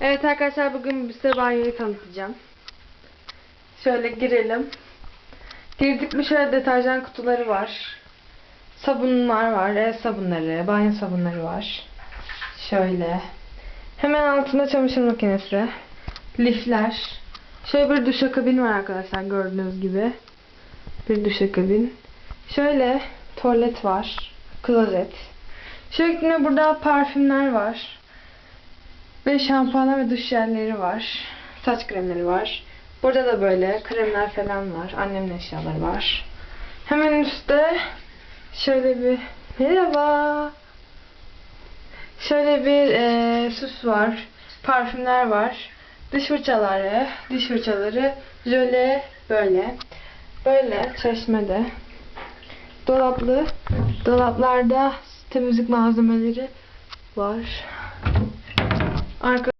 Evet arkadaşlar bugün size banyoyu tanıtacağım. Şöyle girelim. Girdik mi şöyle deterjan kutuları var. Sabunlar var. El sabunları, banyo sabunları var. Şöyle. Hemen altında çamaşır makinesi. Lifler. Şöyle bir duşakabin var arkadaşlar gördüğünüz gibi. Bir duşakabin. Şöyle tuvalet var. Klozet. Şöyle burada parfümler var. Ve şampuanlar ve duş jelleri var. Saç kremleri var. Burada da böyle kremler falan var. Annemin eşyaları var. Hemen üstte şöyle bir merhaba. Şöyle bir eee süs var. Parfümler var. Diş fırçaları, diş fırçaları, jöle böyle. Böyle çeşmede. Dolaplı. Dolaplarda temizlik malzemeleri var. Arka